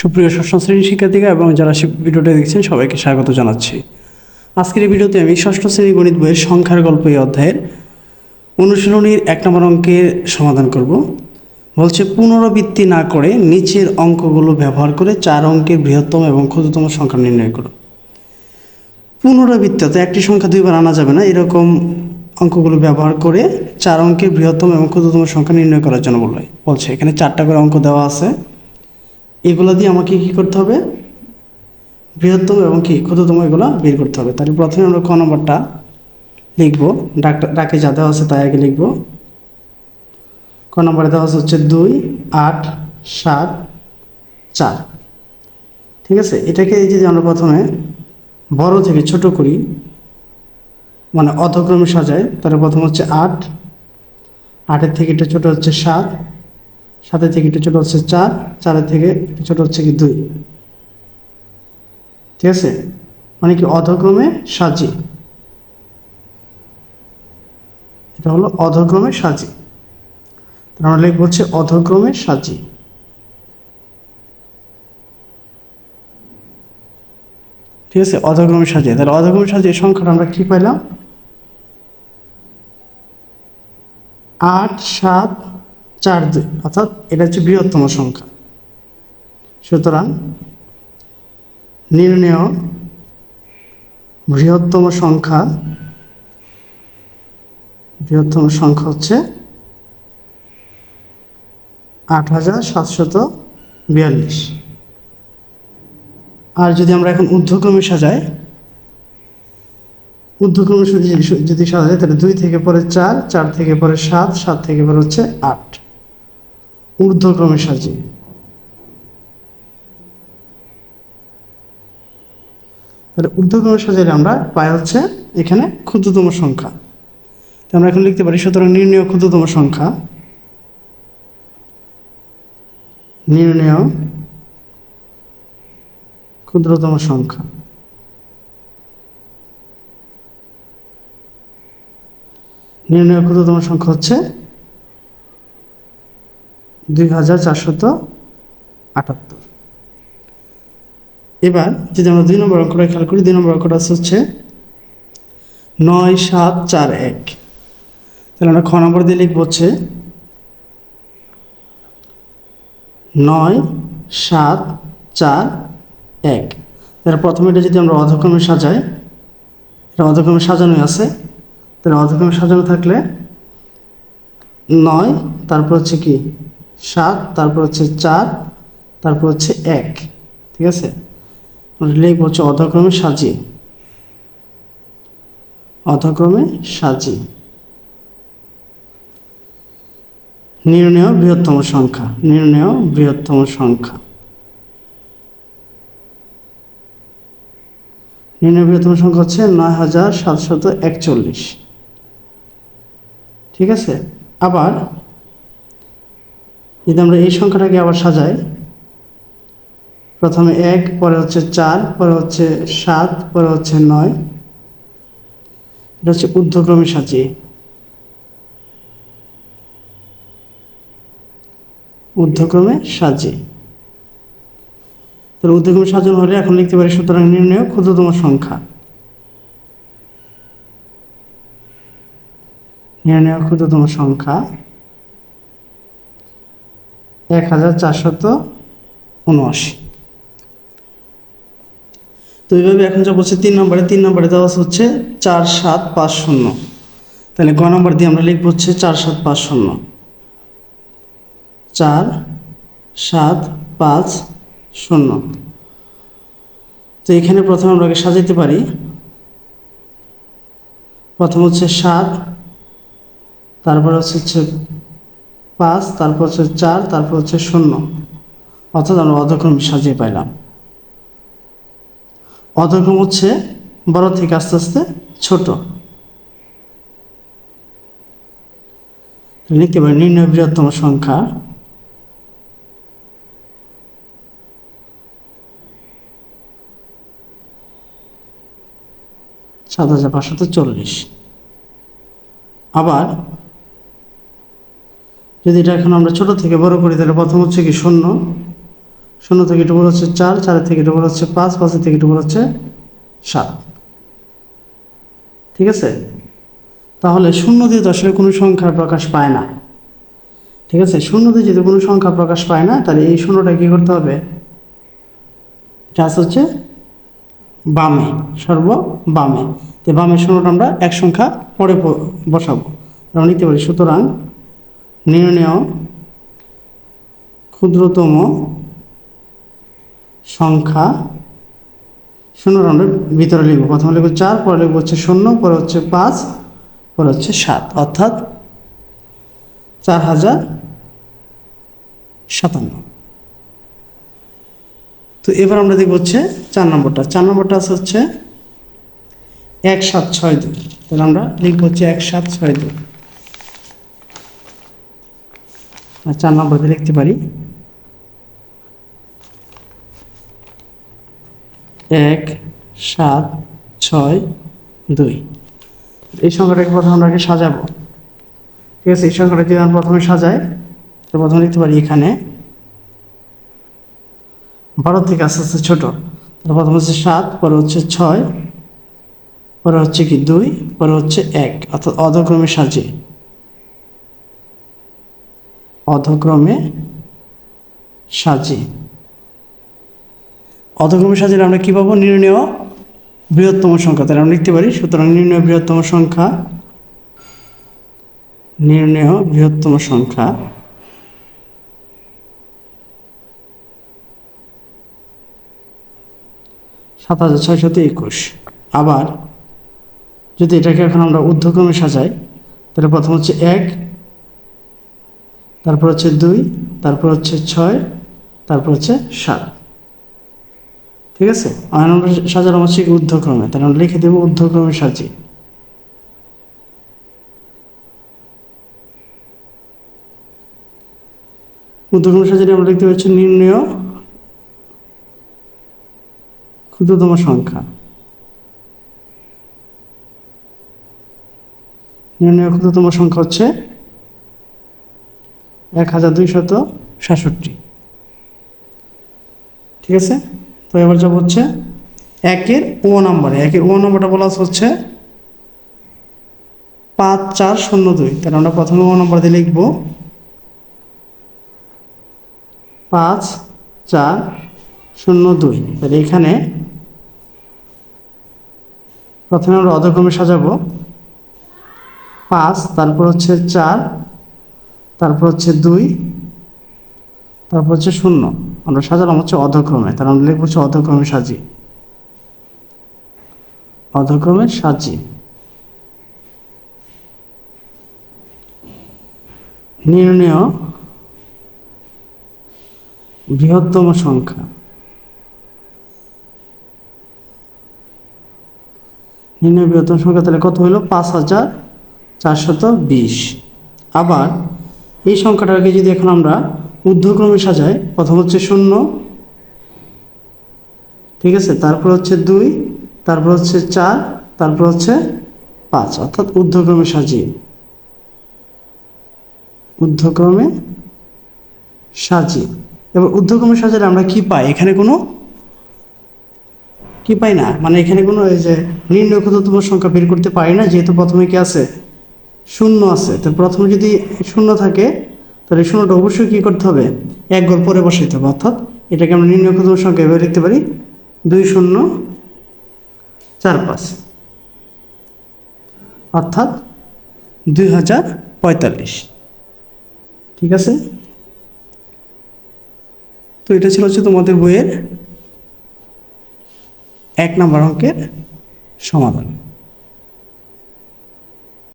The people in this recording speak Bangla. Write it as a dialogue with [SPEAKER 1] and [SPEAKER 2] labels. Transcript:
[SPEAKER 1] সুপ্রিয় ষষ্ঠ শ্রেণির শিক্ষার্থীরা এবং যারা ভিডিওটা দেখছেন, সবাইকে স্বাগত জানাচ্ছি। আজকের এই ভিডিওতে আমি ষষ্ঠ শ্রেণি গণিত বইয়ের সংখ্যার গল্প এই অধ্যায়ের অনুশীলনীর এক নম্বর অঙ্কের সমাধান করব। বলছে, পুনরাবৃত্তি না করে নিচের অঙ্কগুলো ব্যবহার করে চার অঙ্কের বৃহত্তম এবং ক্ষুদ্রতম সংখ্যা নির্ণয় করো। পুনরাবৃত্তি একটি সংখ্যা দুইবার আনা যাবে না, এরকম অঙ্কগুলো ব্যবহার করে চার অঙ্কের বৃহত্তম এবং ক্ষুদ্রতম সংখ্যা নির্ণয় করার জন্য বলবে বলছে, এখানে চারটা করে অঙ্ক দেওয়া আছে। এগুলো দিয়ে আমাকে কী করতে হবে? বৃহত্তম এবং কি ক্ষুদ্রতম এগুলো বের করতে হবে। তাহলে প্রথমে আমরা ক নম্বরটা লিখব। ডাকটা, ডাকে যা দেওয়া আছে তাই আগে লিখব। ক নম্বরে দেওয়া আছে হচ্ছে দুই, আট, সাত, চার। ঠিক আছে? এটাকে এই যদি আমরা প্রথমে বড় থেকে ছোট করি মানে অধক্রমে সাজাই তাহলে প্রথম হচ্ছে আট, আটের থেকে একটু ছোট হচ্ছে সাত সাতের থেকে একটু ছোট হচ্ছে চার চারের থেকে একটু ছোট হচ্ছে কি দুই। ঠিক আছে? মানে কি অধক্রমে সাজি। এটা হলো অধক্রমে সাজি। আমরা লিখব হচ্ছে অধক্রমে সাজি। ঠিক আছে? অধক্রমে সাজিয়ে তাহলে অধক্রমে সাজিয়ে সংখ্যাটা আমরা কি পাইলাম? আট, সাত চার দুই, অর্থাৎ এটা হচ্ছে বৃহত্তম সংখ্যা। সুতরাং নির্ণেয় বৃহত্তম সংখ্যা বৃহত্তম সংখ্যা হচ্ছে আট হাজার সাতশত বিয়াল্লিশ। আর যদি আমরা এখন ঊর্ধ্বক্রমে সাজাই, ঊর্ধ্বক্রমে যদি যদি সাজাই, তাহলে দুই থেকে পরে চার চার থেকে পরে সাত সাত থেকে পরে হচ্ছে আট। ঊর্ধ্বক্রমে সাজি তাহলে ঊর্ধ্বক্রমে সাজাইলে আমরা পাই হচ্ছে এখানে ক্ষুদ্রতম সংখ্যা। তো আমরা এখন লিখতে পারি, সুতরাং নির্ণয় ক্ষুদ্রতম সংখ্যা নির্ণয় ক্ষুদ্রতম সংখ্যা। নির্ণয় ক্ষুদ্রতম সংখ্যা হচ্ছে দুই হাজার চারশত আটাত্তর। এবার যদি আমরা দুই নম্বর অঙ্কটা খেয়াল করি, দুই নম্বর অঙ্কটা হচ্ছে নয় সাত চার এক। তাহলে আমরা খ নম্বর দিয়ে লিখব হচ্ছে নয় সাত চার এক। তাহলে প্রথমে এটা যদি আমরা অধক্রমে সাজাই, এটা অধক্রমে সাজানো আছে। তাহলে অধক্রমে সাজানো থাকলে নয়, তারপর হচ্ছে কি? সাত, তারপর হচ্ছে চার, তারপর হচ্ছে এক। ঠিক আছে? লিখব হচ্ছে অধক্রমে সাজিয়ে। অধক্রমে সাজি নির্ণয় বৃহত্তম সংখ্যা। নির্ণয় বৃহত্তম সংখ্যা। নির্ণয় বৃহত্তম সংখ্যা হচ্ছে নয় হাজার সাতশত একচল্লিশ। ঠিক আছে? আবার যদি আমরা এই সংখ্যাটাকে আবার সাজাই, প্রথমে এক, পরে হচ্ছে চার, পরে হচ্ছে সাত, পরে হচ্ছে নয়। এটা হচ্ছে ঊর্ধ্বক্রমে সাজিয়ে। ঊর্ধ্বক্রমে সাজিয়ে। তাহলে ঊর্ধ্বক্রমে সাজানো হলে এখন লিখতে পারি, সুতরাং নির্ণয় ক্ষুদ্রতম সংখ্যা। নির্ণয় ক্ষুদ্রতম সংখ্যা। এক হাজার চারশত উনআশি। তো এইভাবে এখন যা বলছে, তিন নম্বরে তিন নম্বরে দেওয়া হচ্ছে চার সাত পাঁচ শূন্য। তাহলে গ নম্বর দিয়ে আমরা লিখব হচ্ছে চার সাত পাঁচ শূন্য। চার সাত পাঁচ শূন্য। তো এখানে প্রথমে আমরা সাজাইতে পারি। প্রথম হচ্ছে সাত, তারপর হচ্ছে পাঁচ, তারপর হচ্ছে চার, তারপর হচ্ছে শূন্য। অর্থাৎ আমরা অধক্রম সাজিয়ে পাইলাম। অধক্রম হচ্ছে বড় থেকে আস্তে আস্তে ছোট। লিখতে পারি নির্ণয় বৃহত্তম সংখ্যা। সাত হাজার পাঁচশত চল্লিশ। আবার যদি এটা এখন আমরা ছোট থেকে বড় করি, তাহলে প্রথম হচ্ছে কি শূন্য। শূন্য থেকে ডবল হচ্ছে চার, চারের থেকে ডবল হচ্ছে পাঁচ, পাঁচের থেকে ডবল হচ্ছে সাত। ঠিক আছে? তাহলে শূন্য দিয়ে তো আসলে কোনো সংখ্যার প্রকাশ পায় না। ঠিক আছে? শূন্য দিয়ে যদি কোনো সংখ্যা প্রকাশ পায় না, তাহলে এই শূন্যটা কী করতে হবে? এটা হচ্ছে বামে সর্ব বামে তো বামের শূন্যটা আমরা এক সংখ্যা পরে বসাবো। আমরা নিতে পারি। সুতরাং নির্ণয়, ক্ষুদ্রতম সংখ্যা শূন্যটা আমরা ভিতরে লিখব। প্রথমে লিখব চার, পরে লিখব হচ্ছে শূন্য, পরে হচ্ছে পাঁচ, পরে হচ্ছে সাত। অর্থাৎ চার হাজার সাতান্ন। তো এবার আমরা দেখব হচ্ছে চার নম্বরটা। চার নম্বরটা হচ্ছে এক সাত ছয় দুই। তাহলে আমরা লিখব হচ্ছে এক সাত ছয় দুই আর চার নম্বরতে লিখতে পারি। এক, সাত, ছয়, দুই। এই সংখ্যাটাকে প্রথমে আমরা আগে সাজাবো? ঠিক আছে, এই সংখ্যাটা যদি আমরা প্রথমে সাজাই, তো প্রথমে লিখতে পারি এখানে, বারো থেকে আস্তে আস্তে ছোট। প্রথমে হচ্ছে সাত, পরে হচ্ছে ছয়, পরে হচ্ছে কি দুই, পরে হচ্ছে এক। অর্থাৎ অধক্রমে সাজিয়ে। অধক্রমে সাজিয়ে অধক্রমে সাজিয়ে আমরা কী পাবো? নির্ণয় বৃহত্তম সংখ্যা। তাহলে আমরা লিখতে পারি, সুতরাং নির্ণয় বৃহত্তম সংখ্যা, নির্ণয় বৃহত্তম সংখ্যা সাত হাজার ছয়শত একুশ। আবার যদি এটাকে এখন আমরা ঊর্ধ্বক্রমে সাজাই, তাহলে প্রথম হচ্ছে এক তারপর হচ্ছে দুই, তারপর হচ্ছে ছয়, তারপর হচ্ছে সাত। ঠিক আছে? আর আমরা সাজানো হচ্ছে ঊর্ধ্বক্রমে, তাহলে আমরা লিখে দেবো ঊর্ধ্বক্রমে সাজি। ঊর্ধ্বক্রমে সাজিয়ে আমরা লিখতে পাচ্ছি নির্ণয় ক্ষুদ্রতম সংখ্যা। নির্ণয় ক্ষুদ্রতম সংখ্যা হচ্ছে এক হাজার দুইশত সাতষট্টি। ঠিক আছে? তো এবার যাব হচ্ছে একের ও নাম্বারে। একের ও নাম্বারটা বলা হচ্ছে পাঁচ চার শূন্য দুই। তাহলে আমরা প্রথমে ও নাম্বার দিয়ে লিখব। পাঁচ চার শূন্য দুই। তাহলে এখানে প্রথমে আমরা অধক্রমে সাজাবো। পাঁচ, তারপর হচ্ছে চার তারপর হচ্ছে দুই, তারপর হচ্ছে শূন্য। আমরা সাজালাম হচ্ছে অধক্রমে। তার আমরা লিখব হচ্ছে অধক্রমে সাজি। অধক্রমে সাজি। নির্ণয় বৃহত্তম সংখ্যা। নির্ণয় বৃহত্তম সংখ্যা তাহলে কত হলো? পাঁচ হাজার চারশত বিশ। আবার এই সংখ্যাটাকে যদি এখন আমরা ঊর্ধ্বক্রমে সাজাই, প্রথম হচ্ছে শূন্য, ঠিক আছে? তারপর হচ্ছে দুই, তারপর হচ্ছে চার, তারপর হচ্ছে পাঁচ। অর্থাৎ ঊর্ধ্বক্রমে সাজিয়ে ঊর্ধ্বক্রমে সাজিয়ে। এবার ঊর্ধ্বক্রমে সাজালে আমরা কি পাই? এখানে কোনো কি পাই না? মানে এখানে কোনো এই যে নির্ণয় ক্ষুদ্রতম সংখ্যা বের করতে পারি না, যেহেতু প্রথমে কি আছে? শূন্য আছে। তো প্রথমে যদি শূন্য থাকে, তাহলে শূন্যটা অবশ্যই কী করতে হবে? এক ঘর পরে বসাইতে হবে। অর্থাৎ এটাকে আমরা নির্ণয় সংখ্যা এভাবে লিখতে পারি দুই শূন্য চার পাঁচ। অর্থাৎ দুই হাজার পঁয়তাল্লিশ। ঠিক আছে? তো এটা ছিল হচ্ছে তোমাদের বইয়ের এক নম্বর অঙ্কের সমাধান।